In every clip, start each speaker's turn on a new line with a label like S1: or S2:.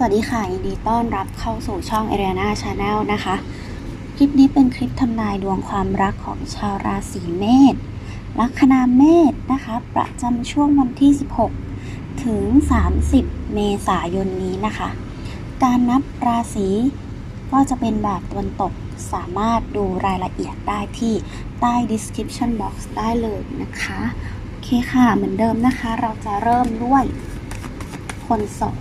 S1: สวัสดีค่ะ ยินดีต้อนรับเข้าสู่ช่อง a r i a n a Channel นะคะ คลิปนี้เป็นคลิปทำนายดวงความรักของชาวราศีเมษลัคนาเมษนะคะ ประจำช่วงวันที่ 16 ถึง 30 เมษายนนี้นะคะ การนับราศีก็จะเป็นแบบตะวันตกสามารถดูรายละเอียดได้ที่ใต้ description box ได้เลยนะคะ โอเคค่ะ เหมือนเดิมนะคะ เราจะเริ่มด้วยคนโสด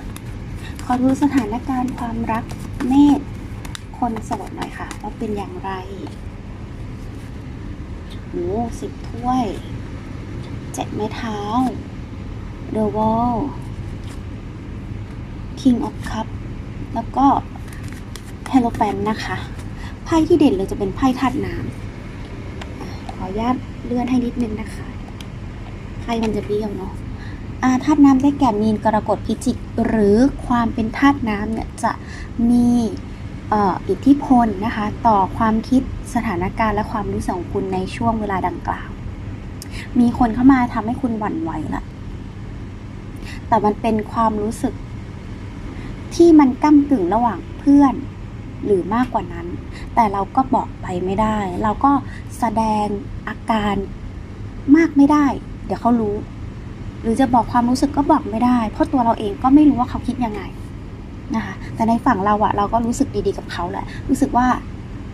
S1: ขอดูสถานการณ์ความรักเมษคนโสดหน่อยค่ะว่าเป็นอย่างไรโอ้สิบถ้วย เจ็ดไม้เท้า The Wall King of Cup แล้วก็ h e l o p a n นะคะ ไพ่ที่เด่นเลยจะเป็นไพ่ธาตุน้ำขออนุญาตเลื่อนให้นิดนึงนะคะ ไพ่มันจะเบี้ยวเนาะ ธาตุน้ำได้แก่มีนกรกฎพิจิก หรือความเป็นธาตุน้ำเนี่ยจะมีอิทธิพลนะคะต่อความคิดสถานการณ์และความรู้สึกของคุณในช่วงเวลาดังกล่าว มีคนเข้ามาทำให้คุณหวั่นไหวละแต่มันเป็นความรู้สึก ที่มันก้ากึ่งระหว่างเพื่อนหรือมากกว่านั้น แต่เราก็บอกไปไม่ได้ เราก็แสดงอาการมากไม่ได้ เดี๋ยวเขารู้ หรือจะบอกความรู้สึกก็บอกไม่ได้ เพราะตัวเราเองก็ไม่รู้ว่าเขาคิดยังไงนะคะแต่ในฝั่งเราอะเราก็รู้สึกดีๆกับเขาแหละ รู้สึกว่า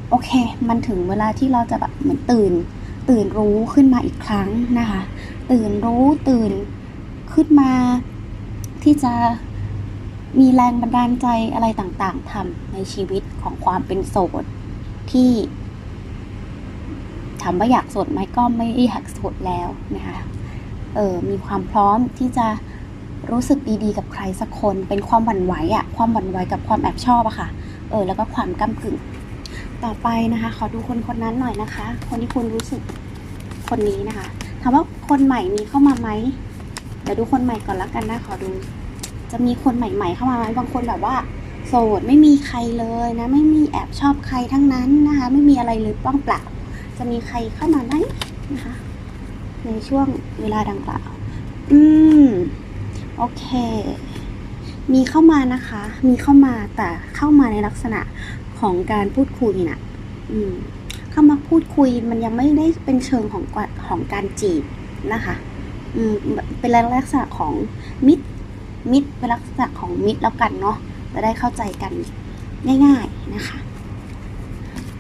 S1: โอเค มันถึงเวลาที่เราจะแบบเหมือนตื่น ตื่นรู้ขึ้นมาอีกครั้งนะคะ ตื่นรู้ตื่นขึ้นมาที่จะมีแรงบันดาลใจอะไรต่างๆทำในชีวิตของความเป็นโสดที่ถามว่าอยากโสดไหมก็ไม่ได้อยากโสดแล้วนะคะ มีความพร้อมที่จะรู้สึกดีๆ กับใครสักคน เป็นความหวั่นไหวอะความหวั่นไหวกับความแอบชอบอะค่ะ เออ แล้วก็ความก้ากึ่ง ต่อไปนะคะ ขอดูคนคนนั้นหน่อยนะคะ คนที่คุณรู้สึกคนนี้นะคะ ถามว่าคนใหม่มีเข้ามาไหม เดี๋ยวดูคนใหม่ก่อนละกันนะ ขอดู จะมีคนใหม่ ๆ เข้ามาไหมบางคนแบบว่า โสดไม่มีใครเลยนะ ไม่มีแอบชอบใครทั้งนั้นนะคะ ไม่มีอะไรเลยป้องเปล่า จะมีใครเข้ามาไหมนะคะ ในช่วงเวลาดังกล่าว อืม โอเค มีเข้ามานะคะ มีเข้ามาแต่เข้ามาในลักษณะของการพูดคุยน่ะ อืม เข้ามาพูดคุยมันยังไม่ได้เป็นเชิงของกว่าของการจีบนะคะ อืม เป็นลักษณะของมิตร มิตรเป็นลักษณะของมิตรแล้วกันเนาะ จะได้เข้าใจกันง่าย ๆนะคะ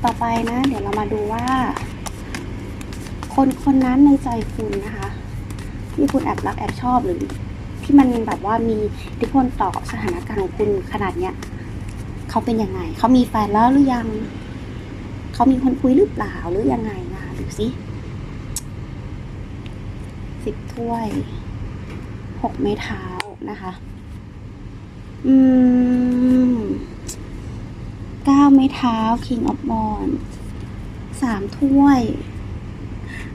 S1: ต่อไปนะ เดี๋ยวเรามาดูว่า คนคนนั้นในใจคุณนะคะ ที่คุณแอบรักแอบชอบหรือ ที่มันแบบว่ามีอิทธิพลต่อสถานการณ์ของคุณขนาดเนี้ยเขาเป็นยังไง เขามีแฟนแล้วหรือยัง เขามีคนคุยหรือเปล่าหรือยังไงนะคะดูสิสิบถ้วยหกไม้เท้านะคะ อืมเก้าไม้เท้า King of w a n สามถ้วย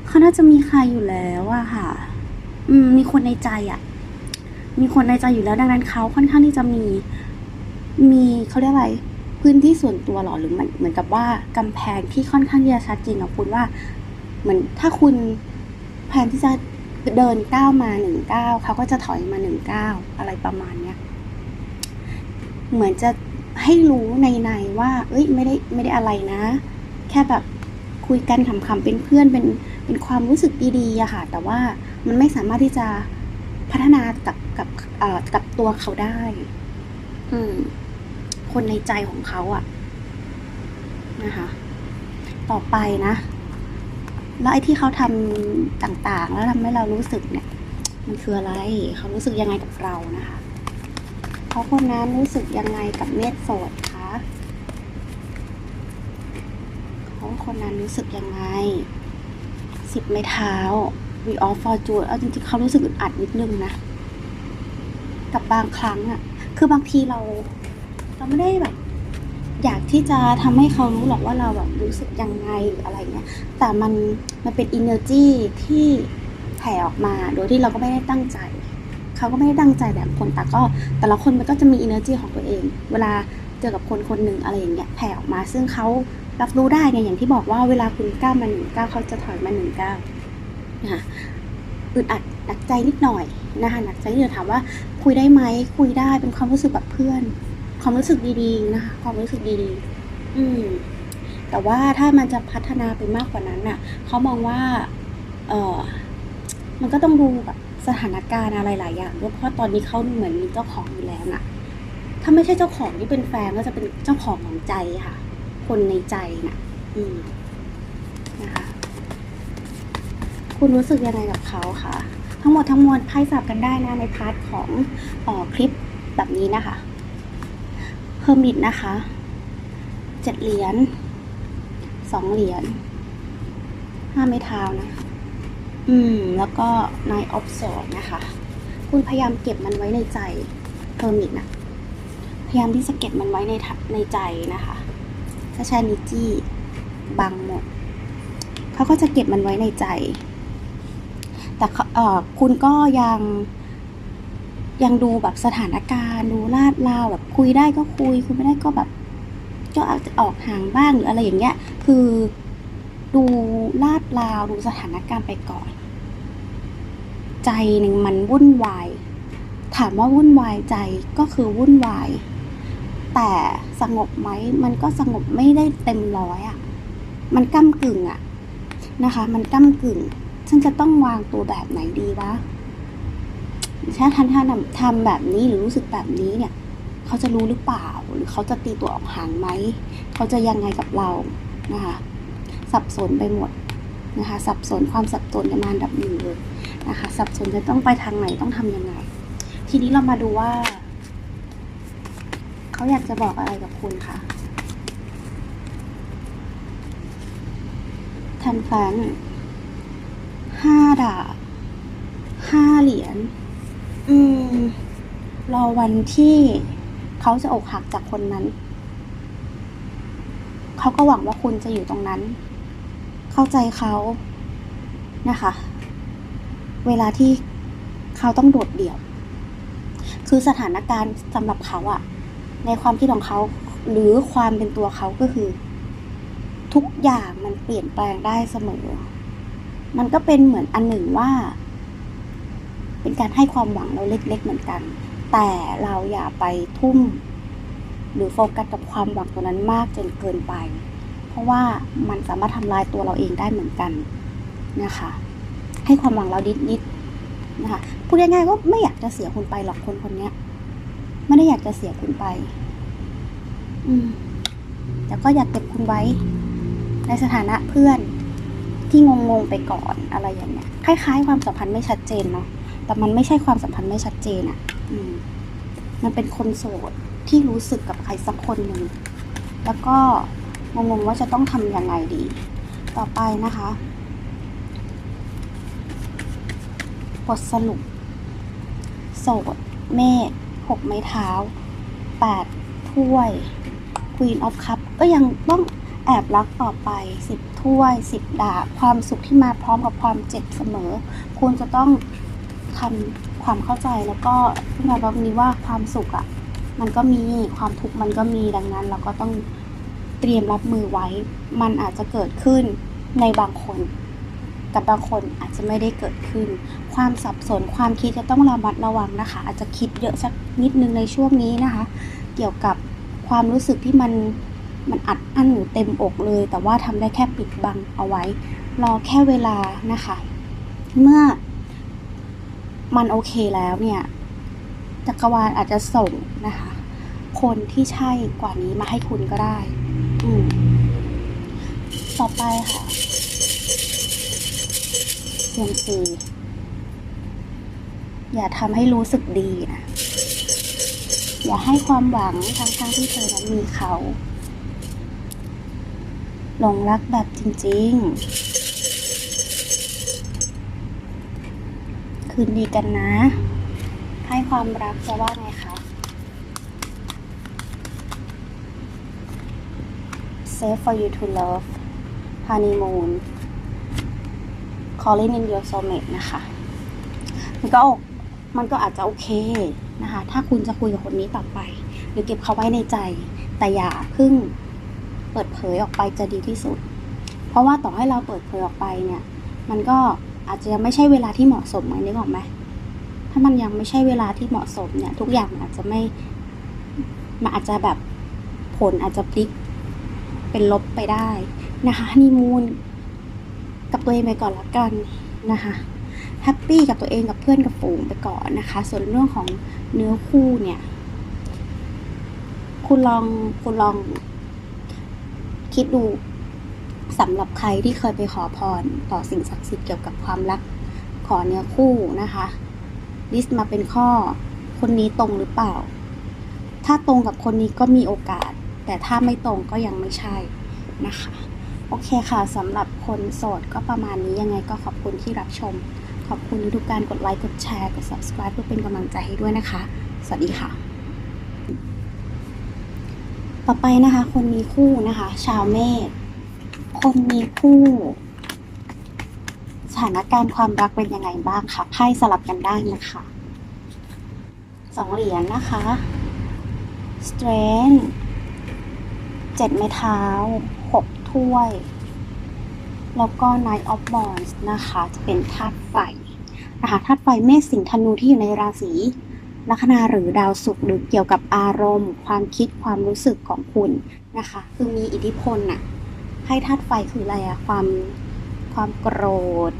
S1: เขาน่าจะมีใครอยู่แล้วอะค่ะ อืม มีคนในใจอะมีคนในใจอยู่แล้วดังนั้นเขาค่อนข้างที่จะมี มีเขาเรียกอะไรพื้นที่ส่วนตัวหรอหรือเหมือนเหมือนกับว่ากำแพงที่ค่อนข้างที่จะชัดเจนกับคุณว่า เหมือนถ้าคุณแผนที่จะเดินก้าวมาหนึ่งก้าวเขาก็จะถอยมาหนึ่งก้าวอะไรประมาณเนี้ยเหมือนจะให้รู้ในในว่า เอ้ยไม่ได้ไม่ได้อะไรนะ แค่แบบคุยกันขำๆเป็นเพื่อนเป็น เป็นความรู้สึกดีๆอะค่ะ แต่ว่ามันไม่สามารถที่จะพัฒนากับกับกับตัวเขาได้ อืม คนในใจของเขาอะนะคะ ต่อไปนะ แล้วไอ้ที่เขาทำต่างๆ แล้วทำให้เรารู้สึกเนี่ย มันคืออะไร เขารู้สึกยังไงกับเรานะคะเขาคนนั้นรู้สึกยังไงกับเมธโสดคะเขาคนนั้นรู้สึกยังไง สิบไม้เท้า We of Fortune เอาจริงๆเขารู้สึกอึดอัดนิดนึงนะ กับบางครั้งอะคือบางทีเรา เราไม่ได้แบบ อยากที่จะทำให้เขารู้หรอกว่าเราแบบรู้สึกยังไงหรืออะไรเงี้ย แต่มันมันเป็น energy ที่แผ่ออกมา โดยที่เราก็ไม่ได้ตั้งใจ เขาก็ไม่ได้ตั้งใจแบบคนแต่ก็แต่ละคนมันก็จะมี energy ของตัวเอง เวลาเจอกับคนคนหนึ่งอะไรอย่างเงี้ยแผ่ออกมา ซึ่งเขา รับรู้ได้ไงอย่างที่บอกว่าเวลาคุณก้าวมาหนึ่งก้าวเขาจะถอยมาหนึ่งก้าวนะคะอึดอัดหนักใจนิดหน่อยนะคะหนักใจนิดหน่อยถามว่า คุยได้ไหมคุยได้เป็นความรู้สึกแบบเพื่อน ความรู้สึกดีๆนะคะความรู้สึกดีๆ อืมแต่ว่าถ้ามันจะพัฒนาไปมากกว่านั้นน่ะเขามองว่า เออมันก็ต้องดูแบบสถานการณ์อะไรหลายอย่างด้วยเพราะตอนนี้เขาเหมือนมีเจ้าของอยู่แล้วน่ะ ถ้าไม่ใช่เจ้าของที่เป็นแฟนก็จะเป็นเจ้าของของใจค่ะ คนในใจน่ะนะคะคุณรู้สึกยังไงกับเขาคะทั้งหมดทั้งมวลไพ่สับกันได้นะในพาร์ทของออคลิปแบบนี้นะคะเฮอร์มิตนะคะเจ็ดเหรียญสองเหรียญห้าไม้เท้านะ อืม แล้วก็นายออฟสองนะคะ คุณพยายามเก็บมันไว้ในใจเฮอร์มิตนะพยายามที่จะเก็บมันไว้ในในใจนะคะ ถ้าใช้นิจี้บังหมด เขาก็จะเก็บมันไว้ในใจ แต่คุณก็ยังยังดูแบบสถานการณ์ ดูลาดลาวแบบคุยได้ก็คุย คุยไม่ได้ก็แบบ ก็อาจจะออกห่างบ้างหรืออะไรอย่างเงี้ย คือดูลาดลาวดูสถานการณ์ไปก่อน ใจหนึ่งมันวุ่นวาย ถามว่าวุ่นวายใจก็คือวุ่นวาย แต่สงบไหมมันก็สงบไม่ได้เต็มร้อยอะ่ะ มันก้ากึ่งอะ่ะนะคะ มันก้ากึ่งฉันจะต้องวางตัวแบบไหนดีวะถ้าท่านท่านทำแบบนี้หรือรู้สึกแบบนี้เนี่ย เขาจะรู้หรือเปล่า หรือเขาจะตีตัวออกห่างไหม เขาจะยังไงกับเรานะคะ สับสนไปหมดนะคะ สับสนความสับสนจะมาอันดับหนึ่งเลยนะคะ สับสนจะต้องไปทางไหนต้องทำยังไง ทีนี้เรามาดูว่า เขาอยากจะบอกอะไรกับคุณคะทันฟันห้าดาบห้าเหรียญอืม รอวันที่เขาจะอกหักจากคนนั้น เขาก็หวังว่าคุณจะอยู่ตรงนั้น เข้าใจเขานะคะ เวลาที่เขาต้องโดดเดี่ยว คือสถานการณ์สำหรับเขาอะ ในความคิดของเขาหรือความเป็นตัวเขาก็คือ ทุกอย่างมันเปลี่ยนแปลงได้เสมอ มันก็เป็นเหมือนอันหนึ่งว่า เป็นการให้ความหวังเราเล็ก ๆ เหมือนกัน แต่เราอย่าไปทุ่ม หรือโฟกัสกับความหวังตัวนั้นมากจนเกินไป เพราะว่ามันสามารถทำลายตัวเราเองได้เหมือนกันนะคะ ให้ความหวังเรานิดๆนะคะพูดง่ายๆก็ไม่อยากจะเสียคุณไปหรอกคนคนนี้ ไม่ได้อยากจะเสียคุณไป อืมแต่ก็อยากเก็บคุณไว้ ในสถานะเพื่อน ที่งงๆไปก่อนอะไรอย่างเงี้ย คล้ายๆ ความสัมพันธ์ไม่ชัดเจนเนาะ แต่มันไม่ใช่ความสัมพันธ์ไม่ชัดเจนอะ่ะ อืม มันเป็นคนโสดที่รู้สึกกับใครสักคนหนึ่ง แล้วก็งงๆว่าจะต้องทำยังไงดี ต่อไปนะคะบทสรุป โสด เมฆ 6 ไม้เท้า 8 ถ้วย Queen of Cup ก็ยังต้องแอบรักต่อไป 10 ถ้วย 10 ดาบ ความสุขที่มาพร้อมกับความเจ็บเสมอ คุณจะต้องทำความเข้าใจแล้วก็ที่เราบอกนี้ว่าความสุขอะ่ะ มันก็มีความทุกข์มันก็มีดังนั้น เราก็ต้องเตรียมรับมือไว้ มันอาจจะเกิดขึ้นในบางคน กับบางคนอาจจะไม่ได้เกิดขึ้น ความสับสนความคิดจะต้องระมัดระวังนะคะ อาจจะคิดเยอะสักนิดนึงในช่วงนี้นะคะ เกี่ยวกับความรู้สึกที่มันมันอัดอั้นอยู่เต็มอกเลย แต่ว่าทำได้แค่ปิดบังเอาไว้ รอแค่เวลานะคะ เมื่อมันโอเคแล้วเนี่ยจักรวาลอาจจะส่งนะคะ คนที่ใช่กว่านี้มาให้คุณก็ได้ อืมต่อไปค่ะ ซียมซี อย่าทำให้รู้สึกดีนะอย่าให้ความหวังทั้งๆที่เธอนั้นมีเขาหลงรักแบบจริง ๆ คืนดีกันนะ ให้ความรักจะว่าไงคะ Safe for you to love honeymoon calling in your soulmate นะคะมันก็มันก็อาจจะโอเคนะคะ ถ้าคุณจะคุยกับคนนี้ต่อไป หรือเก็บเขาไว้ในใจ แต่อย่าเพิ่งเปิดเผยออกไปจะดีที่สุด เพราะว่าต่อให้เราเปิดเผยออกไปเนี่ย มันก็อาจจะยังไม่ใช่เวลาที่เหมาะสมไหมนึกออกไหมถ้ามันยังไม่ใช่เวลาที่เหมาะสมเนี่ย ทุกอย่างมันอาจจะไม่มันอาจจะแบบผลอาจจะพลิกเป็นลบไปได้นะคะฮันนีมูน กับตัวเองไปก่อนละกันนะคะแฮปปี้กับตัวเองกับเพื่อนกับฝูงไปก่อนนะคะ ส่วนเรื่องของเนื้อคู่เนี่ย คุณลองคุณลอง คิดดูสำหรับใครที่เคยไปขอพรต่อสิ่งศักดิ์สิทธิ์เกี่ยวกับความรักขอเนื้อคู่นะคะลิสต์มาเป็นข้อ คนนี้ตรงหรือเปล่า ถ้าตรงกับคนนี้ก็มีโอกาส แต่ถ้าไม่ตรงก็ยังไม่ใช่นะคะ โอเคค่ะสำหรับคนโสดก็ประมาณนี้ยังไงก็ขอบคุณที่รับชม ขอบคุณทุกการกดไลค์กดแชร์กด subscribe เพื่อเป็นกำลังใจให้ด้วยนะคะ สวัสดีค่ะ ต่อไปนะคะ คนมีคู่นะคะ ชาวเมษคนมีคู่สถานการณ์ความรักเป็นยังไงบ้างคะไพ่สลับกันได้นะคะสองเหรียญนะคะ strength เจ็ดไม้เท้าหก ถ้วย แล้วก็ Knight of Wands นะคะ จะเป็นธาตุไฟนะคะธาตุไฟเมษสิงห์ธนูที่อยู่ในราศีลัคนาหรือดาวศุกร์หรือเกี่ยวกับอารมณ์ ความคิดความรู้สึกของคุณนะคะ คือมีอิทธิพลน่ะให้ธาตุไฟคืออะไรอะความความโกรธ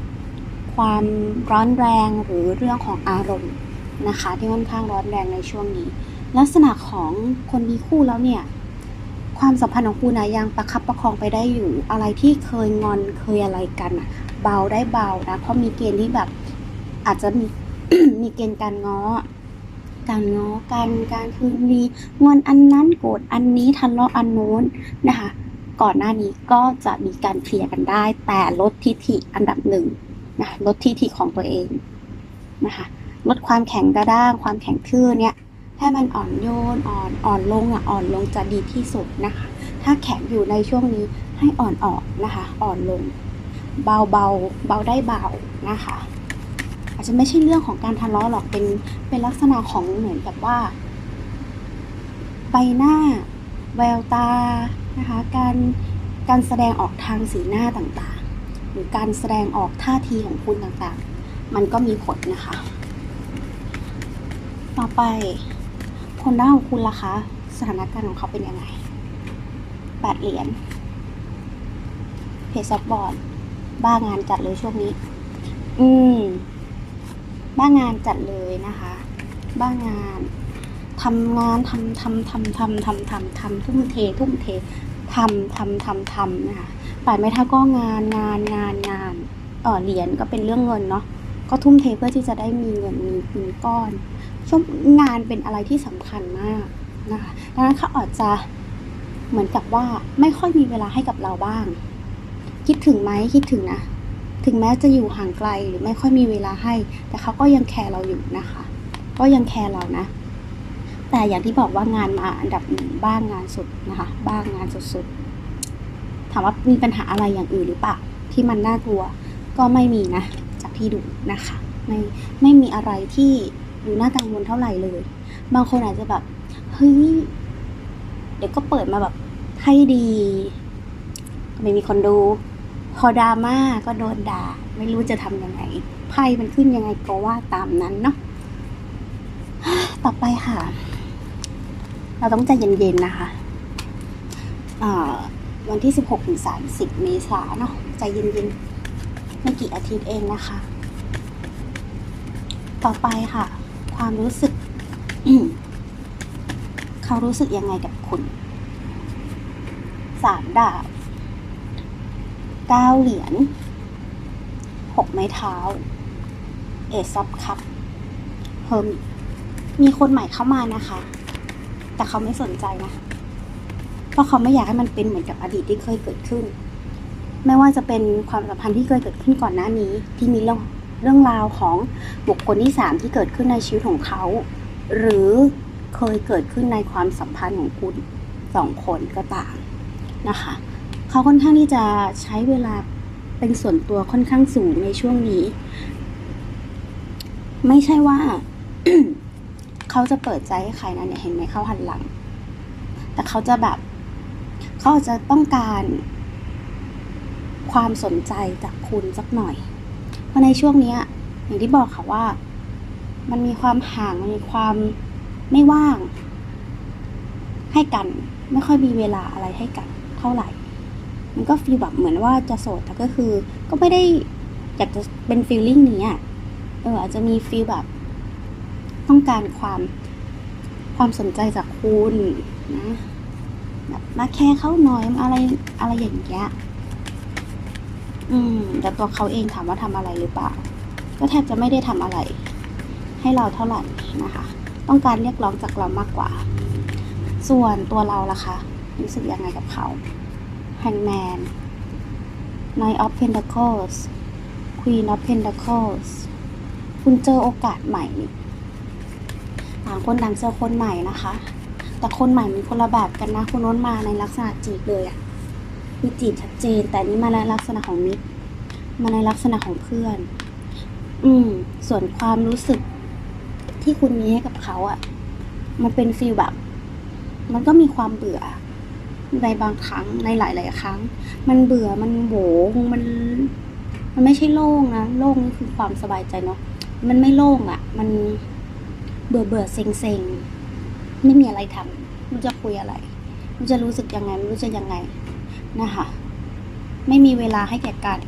S1: ความร้อนแรงหรือเรื่องของอารมณ์นะคะ ที่ค่อนข้างร้อนแรงในช่วงนี้ ลักษณะของคนมีคู่แล้วเนี่ย ความสัมพันธ์ของคุณนะยังประคับประคองไปได้อยู่ อะไรที่เคยงอนเคยอะไรกันอะเบาได้เบานะเพราะมีเกณฑ์ที่แบบอาจจะมีมีเกณฑ์การง้อ การง้อกันการคืนดีงอนอันนั้นโกรธอันนี้ทะเลาะอันโน้นนะคะก่อนหน้านี้ก็จะมีการเคลียร์กันได้ แต่ลดทิฐิอันดับหนึ่งนะลดทิฐิของตัวเองนะคะลดความแข็งกระด้างความแข็งทื่อเนี่ย ให้มันอ่อนโยนอ่อนอ่อนลงอะอ่อนลงจะดีที่สุดนะคะ ถ้าแข็งอยู่ในช่วงนี้ให้อ่อนออกนะคะ อ่อนลง เบาเบาเบาได้เบานะคะ อาจจะไม่ใช่เรื่องของการทะเลาะหรอกเป็นเป็นลักษณะของเหมือนกับว่า ใบหน้า แววตานะคะ การการแสดงออกทางสีหน้าต่างๆ หรือการแสดงออกท่าทีของคุณต่างๆ มันก็มีผลนะคะ ต่อไป คนด้านของคุณล่ะคะ สถานการณ์ของเขาเป็นยังไงแปดเหรียญเพจซับบอร์ดบ้างานจัดเลยช่วงนี้ อืม บ้างานจัดเลยนะคะ บ้างานทำงานทำทำทำทำทำทำทำทุ่มเท ทุ่มเททำทำทำทำนะคะป่ายไม่ท่าก็งานงานงานงานเออเหรียญก็เป็นเรื่องเงินเนาะก็ทุ่มเทเพื่อที่จะได้มีเงินมีเงินก้อน ช่วงานเป็นอะไรที่สำคัญมากนะคะดังนั้นเขาอาจจะเหมือนกับว่าไม่ค่อยมีเวลาให้กับเราบ้าง คิดถึงไหมคิดถึงนะ ถึงแม้จะอยู่ห่างไกลหรือไม่ค่อยมีเวลาให้ แต่เขาก็ยังแคร์เราอยู่นะคะ ก็ยังแคร์เรานะ แต่อย่างที่บอกว่างานมาอันดับหนึ่งบ้างงานสุดนะคะ บ้างงานสุดๆ ถามว่ามีปัญหาอะไรอย่างอื่นหรือเปล่าที่มันน่ากลัวก็ไม่มีนะ จากที่ดูนะคะ ไม่ไม่มีอะไรที่ ดูน่ากังวลเท่าไหร่เลย บางคนอาจจะแบบเฮ้ยเดี๋ยวก็เปิดมาแบบให้ดีไม่มีคนดู พอดราม่าก็โดนด่า ไม่รู้จะทำยังไงไพ่มันขึ้นยังไงก็ว่าตามนั้นเนาะต่อไปค่ะ เราต้องใจเย็นๆนะคะอ่าวันที่ 16ถึง30 เมษายนเนาะใจเย็นๆไม่กี่อาทิตย์เองนะคะ ต่อไปค่ะ ความรู้สึก เขารู้สึกยังไงกับคุณสามดาบเก้าเหรียญหกไม้เท้า เอซับคัพเฮิร์มมีคนใหม่เข้ามานะคะ แต่เขาไม่สนใจนะเพราะเขาไม่อยากให้มันเป็นเหมือนกับอดีตที่เคยเกิดขึ้น ไม่ว่าจะเป็นความสัมพันธ์ที่เคยเกิดขึ้นก่อนหน้านี้ ที่มีเรื่อง เรื่องราวของบุคคลที่สามที่เกิดขึ้นในชีวิตของเขา หรือเคยเกิดขึ้นในความสัมพันธ์ของคุณสองคนก็ตามนะคะเขาค่อนข้างที่จะใช้เวลาเป็นส่วนตัวค่อนข้างสูงในช่วงนี้ ไม่ใช่ว่าเขาจะเปิดใจให้ใครนะเนี่ยเห็นไหมเขาหันหลัง แต่เขาจะแบบเขาอาจจะต้องการความสนใจจากคุณสักหน่อย เพราะในช่วงเนี้ย อย่างที่บอกค่ะว่า มันมีความห่างมันมีความไม่ว่าง ให้กัน ไม่ค่อยมีเวลาอะไรให้กันเท่าไหร่ มันก็ฟีลแบบเหมือนว่าจะโสดแต่ก็คือ ก็ไม่ได้อยากจะเป็นฟีลลิ่งนี้อะเอออาจจะมีฟีลแบบ ต้องการความความสนใจจากคุณนะแบบมาแค่เขาหน่อยอะไรอะไรอย่างเงี้ย อืม แต่ตัวเขาเองถามว่าทำอะไรหรือเปล่า ก็แทบจะไม่ได้ทำอะไร ให้เราเท่าไหร่นะคะ ต้องการเรียกร้องจากเรามากกว่า ส่วนตัวเราล่ะคะรู้สึกยังไงกับเขา Hangman Knight of Pentacles Queen of Pentacles คุณเจอโอกาสใหม่นี่ต่างคนต่างเจอคนใหม่นะคะ แต่คนใหม่มีคนละแบบกันนะคุณโน้นมาในลักษณะจีบเลยอะ มีจีบชัดเจน แต่นี้มาในลักษณะของมิตรมาในลักษณะของเพื่อน อืม ส่วนความรู้สึกที่คุณมีให้กับเขาอะมันเป็นฟีลแบบ มันก็มีความเบื่อในบางครั้งในหลาย ๆ ครั้ง มันเบื่อมันโหวมัน มันไม่ใช่โล่งนะโล่งนี่คือความสบายใจเนาะมันไม่โล่งอะ่ะ มันเบื่อเบื่อเซ็งเซ็งไม่มีอะไรทำไม่รู้จะคุยอะไรไม่รู้จะรู้สึกยังไงไม่รู้จะยังไง นะคะ ไม่มีเวลาให้แก่กัน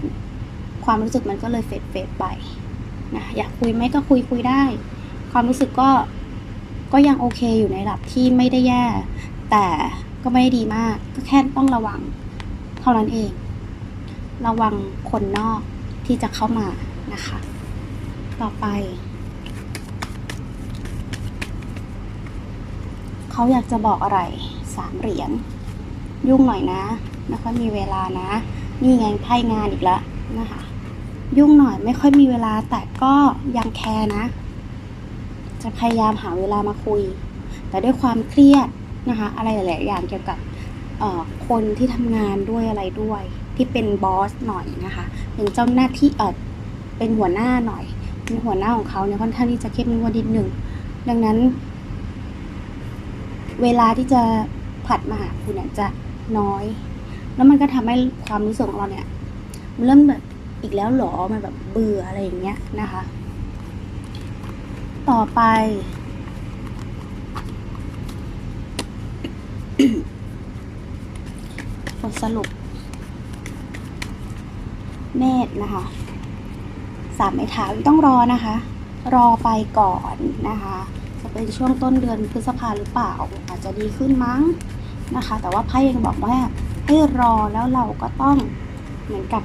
S1: ความรู้สึกมันก็เลยเฟดเฟดไปนะอยากคุยไหมก็คุยคุยได้ ความรู้สึกก็ก็ยังโอเคอยู่ในระดับที่ไม่ได้แย่ แต่ก็ไม่ได้ดีมาก ก็แค่ต้องระวังเท่านั้นเอง ระวังคนนอกที่จะเข้ามานะคะ ต่อไป เขาอยากจะบอกอะไรสามเหรียญยุ่งหน่อยนะ ไม่ค่อยมีเวลานะ นี่ไงไพ่งานอีกแล้วนะคะ ยุ่งหน่อยไม่ค่อยมีเวลาแต่ก็ยังแคร์นะ จะพยายามหาเวลามาคุย แต่ด้วยความเครียดนะคะ อะไรหลาย ๆ อย่างเกี่ยวกับคนที่ทำงานด้วยอะไรด้วย ที่เป็นบอสหน่อยนะคะ เป็นเจ้าหน้าที่เออเป็นหัวหน้าหน่อย เป็นหัวหน้าของเขาเนี่ยค่อนข้างที่จะเข้มงวดนิดหนึ่งดังนั้น เวลาที่จะผัดมาหาคุณเนี่ยจะน้อย แล้วมันก็ทำให้ความรู้สึกของเราเนี่ยมันเริ่มแบบอีกแล้วหรอมันแบบเบื่ออะไรอย่างเงี้ยนะคะ ต่อไป บทสรุป เมษนะคะสามไม้เท้าต้องรอนะคะ รอไปก่อนนะคะ จะเป็นช่วงต้นเดือนพฤษภาหรือเปล่า อาจจะดีขึ้นมั้งนะคะ แต่ว่าไพ่ยังบอกว่า ให้รอแล้วเราก็ต้องเหมือนกับ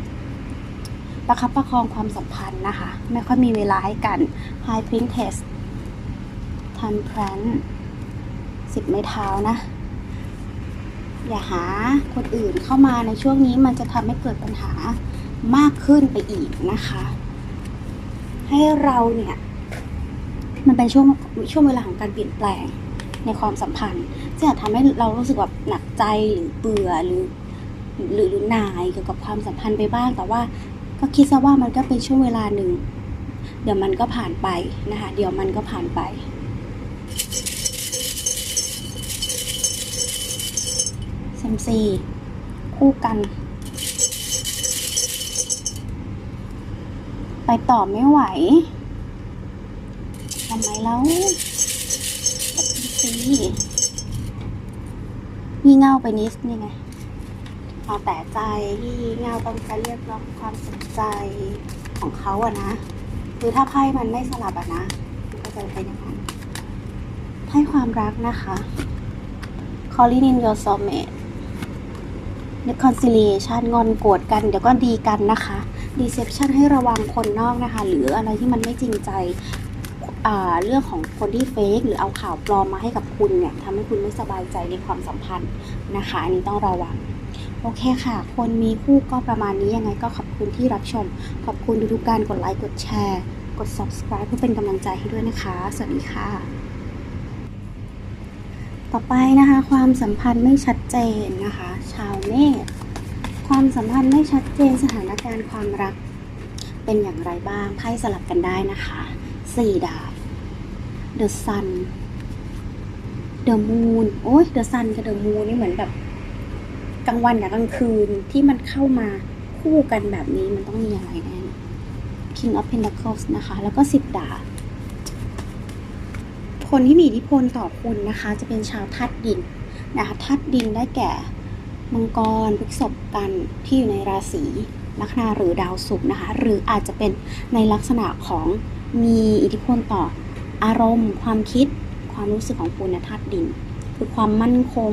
S1: ประคับประคองความสัมพันธ์นะคะ ไม่ค่อยมีเวลาให้กัน High Princess ทันแพรนสิบไม้เท้านะ อย่าหาคนอื่นเข้ามาในช่วงนี้มันจะทำให้เกิดปัญหามากขึ้นไปอีกนะคะ ให้เราเนี่ย มันเป็นช่วงช่วงเวลาของการเปลี่ยนแปลง ในความสัมพันธ์ที่อาจทำให้เรารู้สึกแบบหนักใจหรือเบื่อหรือ หรือหรือหน่ายเกี่ยวกับความสัมพันธ์ไปบ้าง แต่ว่าก็คิดซะว่ามันก็เป็นช่วงเวลาหนึ่ง เดี๋ยวมันก็ผ่านไปนะคะเดี๋ยวมันก็ผ่านไปเซมซีคู่กัน ไปต่อไม่ไหวทำไมแล้ว เซมซีงี่เง่าไปนิดนี่ไงเอาแต่ใจที่เง่าต้องการเรียกร้องความสนใจของเขาอะนะคือถ้าไพ่มันไม่สลับอะนะมันก็จะเป็นอย่างนั้นไพ่ความรักนะคะ calling in your soulmate reconciliation งอนโกรธกัน เดี๋ยวก็ดีกันนะคะ deception ให้ระวังคนนอกนะคะ หรืออะไรที่มันไม่จริงใจ เรื่องของคนที่เฟกหรือเอาข่าวปลอมมาให้กับคุณเนี่ยทำให้คุณไม่สบายใจในความสัมพันธ์นะคะ อันนี้ต้องระวังโอเคค่ะ คนมีคู่ก็ประมาณนี้ยังไงก็ขอบคุณที่รับชม ขอบคุณทุกๆการกดไลค์กดแชร์ กด subscribe เพื่อเป็นกำลังใจให้ด้วยนะคะ สวัสดีค่ะ ต่อไปนะคะ ความสัมพันธ์ไม่ชัดเจนนะคะ ชาวเมษความสัมพันธ์ไม่ชัดเจนสถานการณ์ความรัก เป็นอย่างไรบ้างไพ่สลับกันได้นะคะสี่ดาบ The Sun The Moon โอ้ย The Sun กับ The Moon นี่เหมือนแบบกลางวันกับกลางคืนที่มันเข้ามาคู่กันแบบนี้มันต้องมีอะไรแน่ King of Pentacles นะคะ แล้วก็สิบดาบคนที่มีอิทธิพลต่อคุณนะคะ จะเป็นชาวธาตุดินนะคะธาตุดินได้แก่มังกรพฤษภกันที่อยู่ในราศีลัคนาหรือดาวศุกร์นะคะ หรืออาจจะเป็นในลักษณะของมีอิทธิพลต่อ อารมณ์ ความคิด ความรู้สึกของคุณนี่ยธาตุดิน คือความมั่นคง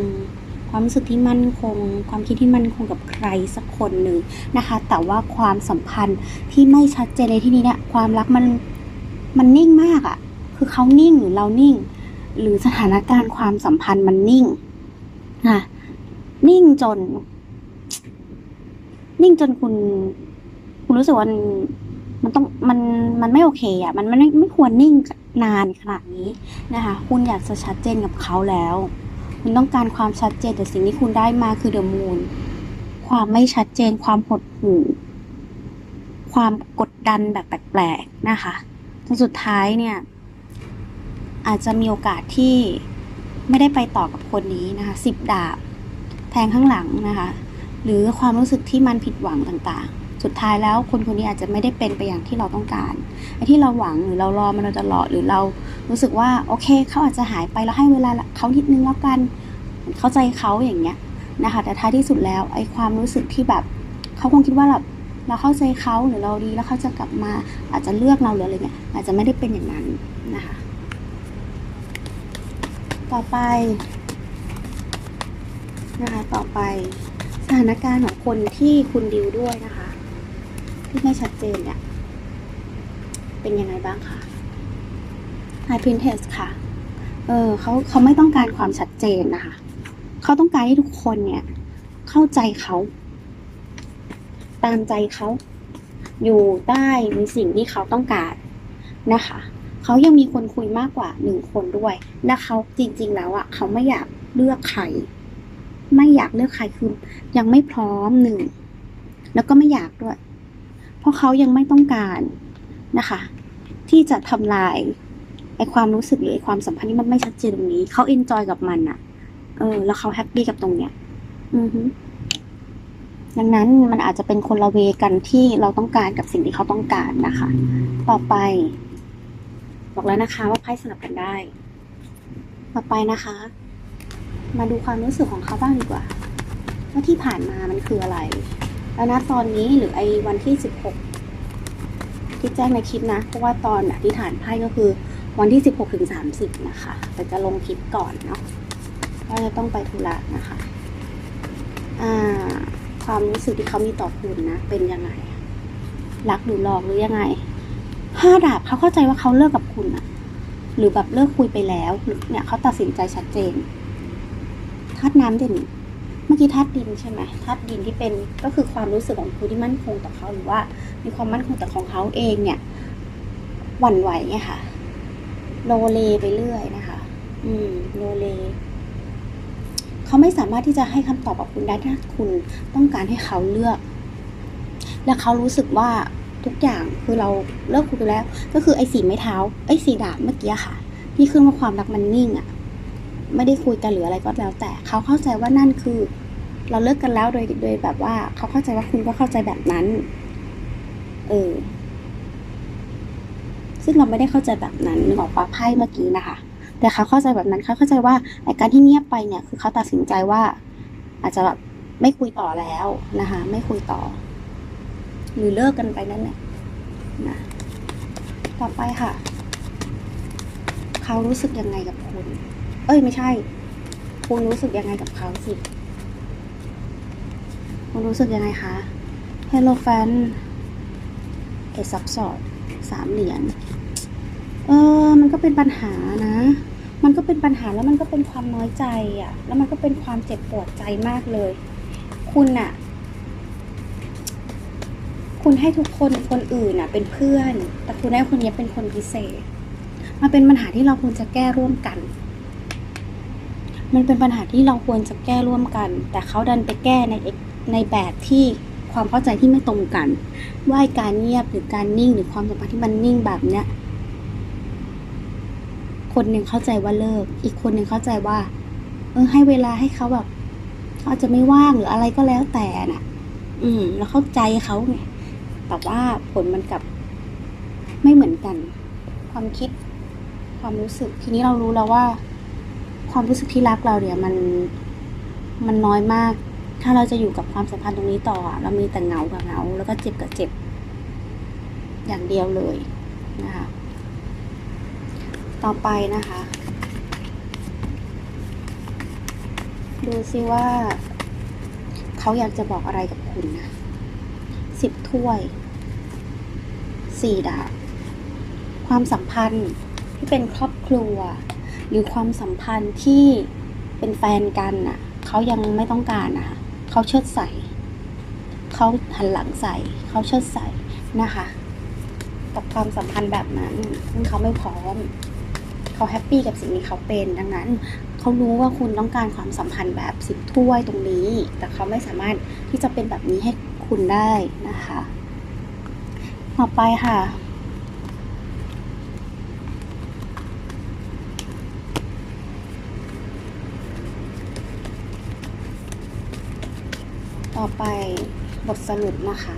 S1: ความรู้สึกที่มั่นคง ความคิดที่มั่นคงกับใครสักคนหนึ่งนะคะ แต่ว่าความสัมพันธ์ที่ไม่ชัดเจนในที่นี้เนี่ยความรักมันมันนิ่งมากอะ่ะ คือเขานิ่งหรือเรานิ่ง หรือสถานการณ์ความสัมพันธ์มันนิ่งค่ะนิ่งจน นิ่งจนคุณ คุณรู้สึกว่ามันต้องมันมันไม่โอเคอะ่ะ มันไม่ไม่ควรนิ่ง นานขนาดนี้นะคะคุณอยากจะชัดเจนกับเขาแล้ว คุณต้องการความชัดเจนแต่สิ่งที่คุณได้มาคือเดอะมูนความไม่ชัดเจนความหดหู่ความกดดันแบบแปลกๆนะคะจนสุดท้ายเนี่ย อาจจะมีโอกาสที่ไม่ได้ไปต่อกับคนนี้นะคะสิบดาบ แทงข้างหลังนะคะ หรือความรู้สึกที่มันผิดหวังต่างๆ สุดท้ายแล้วคนคนนี้อาจจะไม่ได้เป็นไปอย่างที่เราต้องการไอ้ที่เราหวังหรือเรารอมันเราจะรอหรือเรารู้สึกว่าโอเคเขาอาจจะหายไปแล้วให้เวลาเขานิดนึงแล้วกันเข้าใจเขาอย่างเงี้ยนะคะแต่ท้ายที่สุดแล้วไอ้ความรู้สึกที่แบบเขาคงคิดว่าแบบเราเข้าใจเขาหรือเราดีแล้วเขาจะกลับมาอาจจะเลือกเราหรืออะไรเงี้ยอาจจะไม่ได้เป็นอย่างนั้นนะคะต่อไปนะคะต่อไปสถานการณ์ของคนที่คุณดิวด้วยนะคะ ที่ไม่ชัดเจนเนี่ย เป็นยังไงบ้างคะ High Princess ค่ะ เออเขาเขาไม่ต้องการความชัดเจนนะคะ เขาต้องการให้ทุกคนเนี่ย เข้าใจเขา ตามใจเขา อยู่ใต้ในสิ่งที่เขาต้องการนะคะ เขายังมีคนคุยมากกว่าหนึ่งคนด้วย และเขาจริง ๆ แล้วอะ่ะ เขาไม่อยากเลือกใคร ไม่อยากเลือกใครคือยังไม่พร้อมหนึ่ง แล้วก็ไม่อยากด้วย เพราะเขายังไม่ต้องการนะคะ ที่จะทำลายไอความรู้สึกหรือไอความสัมพันธ์ที่มันไม่ชัดเจนตรงนี้ เขาเอนจอยกับมันอะเออ แล้วเขาแฮปปี้กับตรงเนี้ย อือฮึดังนั้นมันอาจจะเป็นคนละเวกันที่เราต้องการกับสิ่งที่เขาต้องการนะคะ ต่อไป บอกแล้วนะคะ ว่าไพ่สลับกันได้ ต่อไปนะคะ มาดูความรู้สึกของเขาบ้างดีกว่าว่าที่ผ่านมามันคืออะไร แล้วนะตอนนี้หรือไอ้วันที่สิบหกที่แจ้งในคลิปนะ เพราะว่าตอนอธิษฐานไพ่ก็คือวันที่สิบหกถึงสามสิบนะคะแต่จะลงคลิปก่อนเนาะว่าจะต้องไปธุระนะคะอ่าความรู้สึกที่เขามีต่อคุณนะ เป็นยังไง รักหรือหลอกหรือยังไงห้าดาบเขาเข้าใจว่าเขาเลิกกับคุณอะหรือแบบเลิกคุยไปแล้วหรือเนี่ยเขาตัดสินใจชัดเจนธาตุน้ำเด่น เมื่อกี้ธาตุดินใช่ไหมธาตุดินที่เป็นก็คือความรู้สึกของคุณที่มั่นคงต่อเขาหรือว่า มีความมั่นคงต่อของเขาเองเนี่ยหวั่นไหวไงค่ะโลเลไปเรื่อยนะคะ อืมโลเลเขาไม่สามารถที่จะให้คำตอบกับคุณได้ถ้าคุณต้องการให้เขาเลือก และเขารู้สึกว่าทุกอย่างคือเราเลิกคุยไปแล้ว ก็คือไอ้สีไม้เท้าไอ้สีดาบเมื่อกี้ค่ะ ที่ขึ้นว่าความรักมันนิ่งอะ่ะ ไม่ได้คุยกันหรืออะไรก็แล้ว แต่เขาเข้าใจว่านั่นคือ เราเลิกกันแล้วโดยโดยแบบว่า เขาเข้าใจว่าคุณก็เข้าใจแบบนั้น เออ ซึ่งเราไม่ได้เข้าใจแบบนั้นนึกออกปะไพ่เมื่อกี้นะคะ แต่เขาเข้าใจแบบนั้นเขาเข้าใจว่าไอ้การที่เงียบไปเนี่ย คือเขาตัดสินใจว่า อาจจะแบบไม่คุยต่อแล้วนะคะ ไม่คุยต่อ หรือเลิกกันไปนั่นแหละนะต่อไปค่ะ เขารู้สึกยังไงกับคุณ เอ้ยไม่ใช่ คุณรู้สึกยังไงกับเขาสิ คุณรู้สึกยังไงคะ Hello fan เอซับสอดสามเหรียญ เออ มันก็เป็นปัญหานะ มันก็เป็นปัญหาแล้วมันก็เป็นความน้อยใจอะ่ะ แล้วมันก็เป็นความเจ็บปวดใจมากเลย คุณอะคุณให้ทุกคนคนอื่นอะเป็นเพื่อน แต่คุณให้คนนี้เป็นคนพิเศษ มันเป็นปัญหาที่เราควรจะแก้ร่วมกัน มันเป็นปัญหาที่เราควรจะแก้ร่วมกัน แต่เขาดันไปแก้ในในแบบที่ความเข้าใจที่ไม่ตรงกัน ว่าไอ้การเงียบหรือการนิ่งหรือความสัมพันธ์ที่มันนิ่งแบบเนี้ยคนหนึ่งเข้าใจว่าเลิก อีกคนหนึ่งเข้าใจว่า เออให้เวลาให้เขาแบบเขาอาจจะไม่ว่างหรืออะไรก็แล้วแต่น่ะ อืม แล้วเข้าใจเขาไงแต่ว่าผลมันกับ ไม่เหมือนกัน ความคิด ความรู้สึก ทีนี้เรารู้แล้วว่า ความรู้สึกที่รักเราเนี่ยมันมันน้อยมาก ถ้าเราจะอยู่กับความสัมพันธ์ตรงนี้ต่ออะเรามีแต่เหงากับเหงา แล้วก็เจ็บกับเจ็บ อย่างเดียวเลยนะคะ ต่อไปนะคะ ดูซิว่า เขาอยากจะบอกอะไรกับคุณนะสิบถ้วยสี่ดาบความสัมพันธ์ที่เป็นครอบครัว หรือความสัมพันธ์ที่เป็นแฟนกันน่ะเขายังไม่ต้องการนะคะเขาเชิดใส่เขาหันหลังใส่เขาเชิดใส่นะคะกับความสัมพันธ์แบบนั้นซึ่งเขาไม่พร้อม เขาแฮปปี้กับสิ่งที่เขาเป็นดังนั้น เขารู้ว่าคุณต้องการความสัมพันธ์แบบสิบถ้วยตรงนี้ แต่เขาไม่สามารถที่จะเป็นแบบนี้ให้คุณได้นะคะ ต่อไปค่ะ ต่อไปบทสรุปนะคะ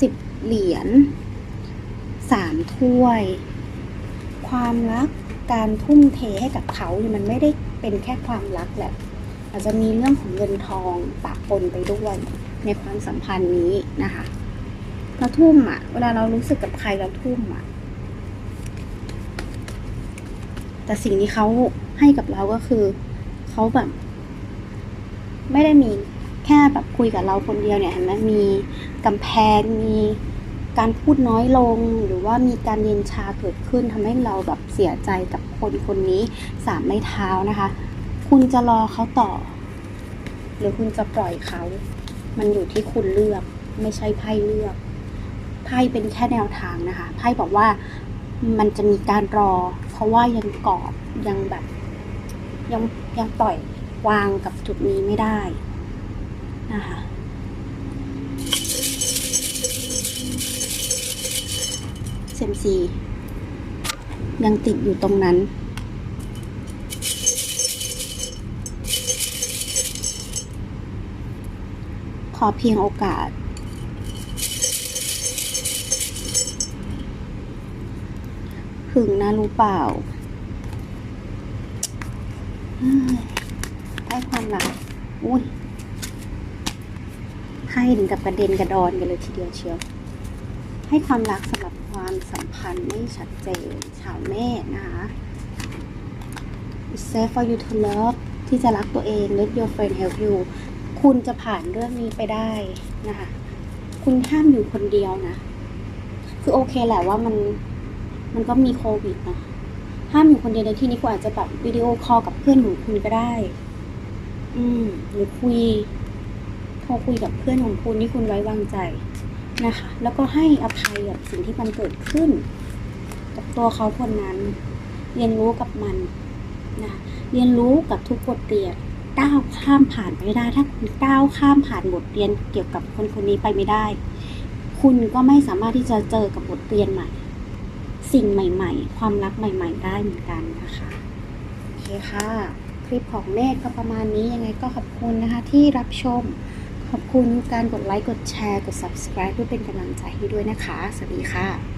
S1: สิบเหรียญสามถ้วย ความรักการทุ่มเทให้กับเขาเนี่ยมันไม่ได้เป็นแค่ความรักแหละอาจจะมีเรื่องของเงินทองปะปนไปด้วยในความสัมพันธ์นี้นะคะเราทุ่มอะเวลาเรารู้สึกกับใครเราทุ่มอะแต่สิ่งที่เขาให้กับเราก็คือเขาแบบ ไม่ได้มีแค่แบบคุยกับเราคนเดียวเนี่ยเห็นไหมมีกำแพงมีการพูดน้อยลงหรือว่ามีการเย็นชาเกิดขึ้นทำให้เราแบบเสียใจกับคนคนนี้สามไม่เท้านะคะ คุณจะรอเขาต่อ หรือคุณจะปล่อยเขา มันอยู่ที่คุณเลือก ไม่ใช่ไพ่เลือกไพ่เป็นแค่แนวทางนะคะไพ่บอกว่ามันจะมีการรอ เพราะว่ายังกอดยังแบบยังยังปล่อย วางกับจุดนี้ไม่ได้นะคะเซมซียังติดอยู่ตรงนั้น ขอเพียงโอกาสถึงนะรู้เปล่าเฮ้ยให้ความรักอุ้ยให้ ถึงกับกระเด็นกระดอนกันเลยทีเดียวเชียว ให้ความรักสำหรับความสัมพันธ์ไม่ชัดเจนชาวเมษนะคะ It's safe for you to love ที่จะรักตัวเอง let your friend help you คุณจะผ่านเรื่องนี้ไปได้นะคะ คุณห้ามอยู่คนเดียวนะ คือโอเคแหละว่ามันมันก็มีโควิดเนาะห้ามอยู่คนเดียวในที่นี้คุณอาจจะแบบวิดีโอคอลกับเพื่อนของคุณก็ได้ อืมหรือคุย โทรคุยกับเพื่อนของคุณที่คุณไว้วางใจนะคะ แล้วก็ให้อภัยกับสิ่งที่มันเกิดขึ้น กับตัวเขาคนนั้น เรียนรู้กับมันนะเรียนรู้กับทุกบทเรียนก้าวข้ามผ่านไปไม่ได้ ถ้าคุณก้าวข้ามผ่านบทเรียนเกี่ยวกับคนคนนี้ไปไม่ได้ คุณก็ไม่สามารถที่จะเจอกับบทเรียนใหม่ สิ่งใหม่ ๆ ความรักใหม่ ๆ ได้เหมือนกันนะคะโอเคค่ะ คลิปของเมฆก็ประมาณนี้ยังไงก็ขอบคุณนะคะที่รับชม ขอบคุณการกดไลค์ กดแชร์ กด subscribe เพื่อเป็นกำลังใจให้ด้วยนะคะ สวัสดีค่ะ